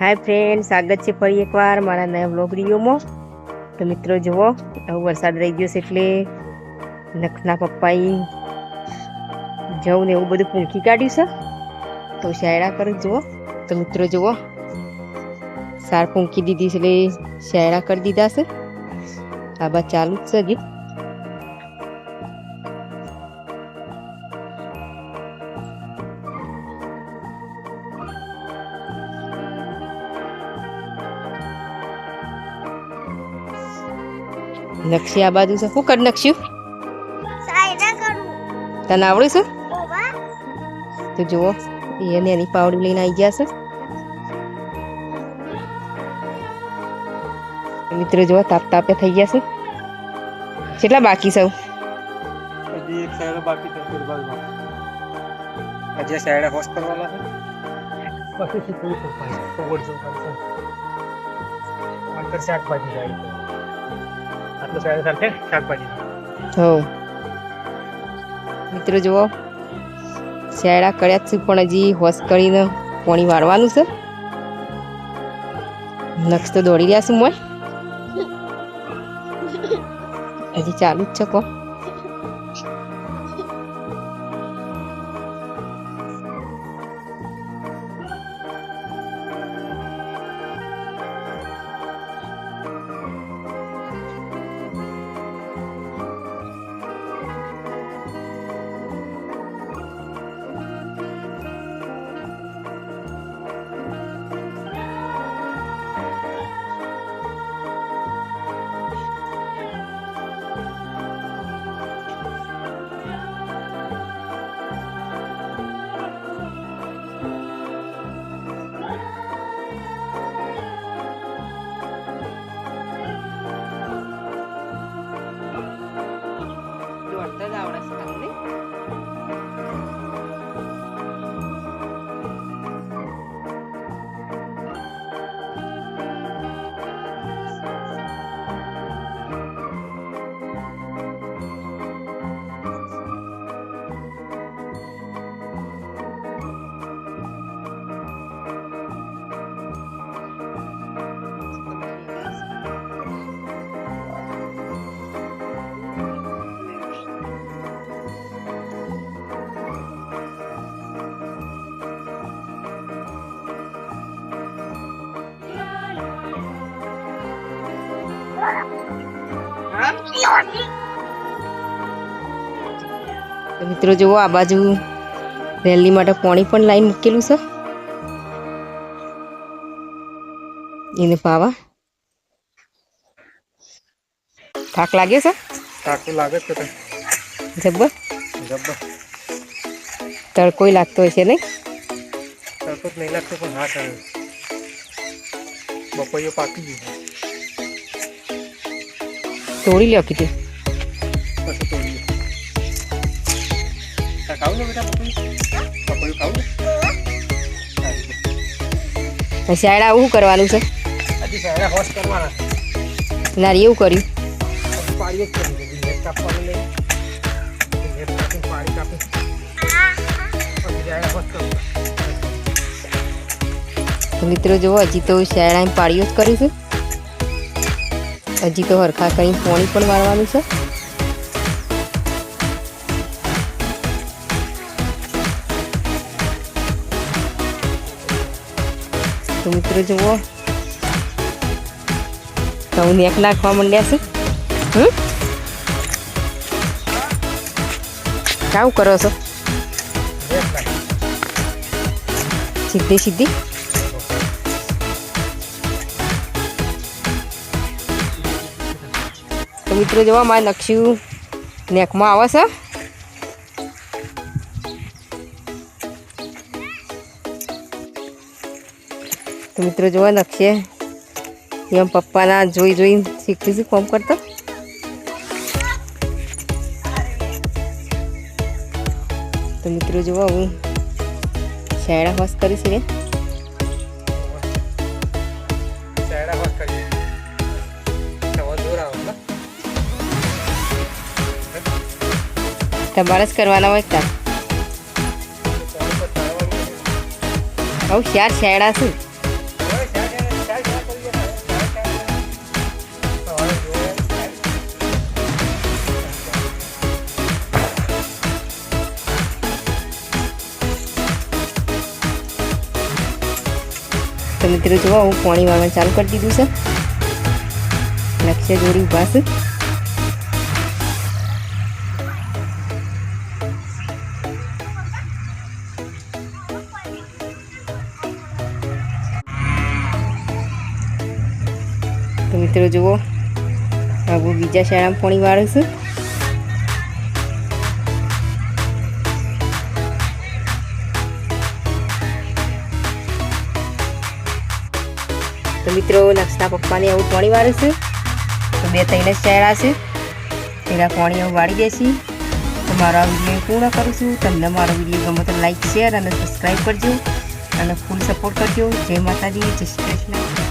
હાય friend સ્વાગત છે ફરી એકવાર મારા નયા બ્લોગ તો મિત્રો, જુઓ હવે વરસાદ રહી ગયો છે એટલે નખના પપ્પાએ જવું ને એવું બધું પૂંખી કાઢ્યું છે. તો શાયરા કરી જુઓ. તો મિત્રો, જુઓ. સાર પૂંખી દીધી છે એટલે શાયરા કરી દીધા છે. આ બા ચાલુ જ છે હજી. નકશી આ બાજુ છે. શું કરી નકશ્યું તને આવડ્યું છે? તો જુઓ એને એની પાવડી લઈને આવી ગયા છે. મિત્રો જુઓ તાપ તાપે થઈ ગયા છે. કેટલા બાકી સૌ સાઈડ બાકી છે ફૂટબોલમાં. હજી કરવાના છે. પછી શીખવું પડશે. શાકભાજી જાય આટલું સાઈડ સાથે શાકભાજી. હો. મિત્રો જુઓ. શેડા કર્યા જ છે પણ હજી હોશ કરીને પાણી વાળવાનું છે. નક્ષ તો દોડી રહ્યા છું મોય. હજી ચાલુ જ છે કો. તો મિત્રો જુઓ આ બાજુ રેલી માટે પાણી પણ લાઈન મૂકેલું છે. એને પાવા થાક લાગે છે? થાક લાગે છે જબ્બર? જબ્બર. તડકોય લાગતો હોય છે નહીં? તડકો જ નહીં લાગતો પણ હા થયું બપોયો પાકી ગયું. તોડી લ્યો કીધું. પછી તાર ખાવું છે બેટા પપૈયું? પપૈયું ખાવું. પછી આડા આવું શું કરવાનું છે? હજી કરવાના. નારી એવું કર્યું. પછી જ કરી દીધી કાપવાનું નહીં નેટ કાપી પાડી કાપી. પછી સાઈડ કરવું મિત્રો જુઓ હજી તો શેરડાની પાળીઓ જ કર્યું છે. હજી તો હરખા કંઈ પોણી પણ મારવાનું છે. તો મિત્રો જુઓ. તો નેક નાખવા માંડ્યા છે. હમ? કાવું કરો છો? સીધી સીધી. તો મિત્રો જોવા મારે નકશી નેકમાં આવે છે. તો મિત્રો જોવા લખીએ. એમ પપ્પાના જોઈ જોઈને શીખતી છું કોમ કરતો? તો મિત્રો જોવા હું શેડા હોસ કરીશ આવો ને તમારે જ કરવાના હોય તાર. ચાલો તો ચાલવાનું ચાર શેડા છે મિત્રો જોવા હું પાણી વાળવાનું ચાલુ કરી દીધું છે. લક્ષ્ય દોરી ઊભા છે. તો મિત્રો, જુઓ હવે બીજા શાળામાં પાણી વાળું છું. મિત્રો નક્ષના પપ્પાને આવું પાણી વાળું તો બે ત્રણ જ શાળા છે. પાણી આવું વાળી દેશે. તો મારો આ વીડિયો પૂર્ણ કરું છું. તમને મારો વીડિયો ગમે તો લાઈક, શેર અને સબસ્ક્રાઈબ કરજો. અને ફૂલ સપોર્ટ કરજો. જય માતાજી, જય શ્રી કૃષ્ણ.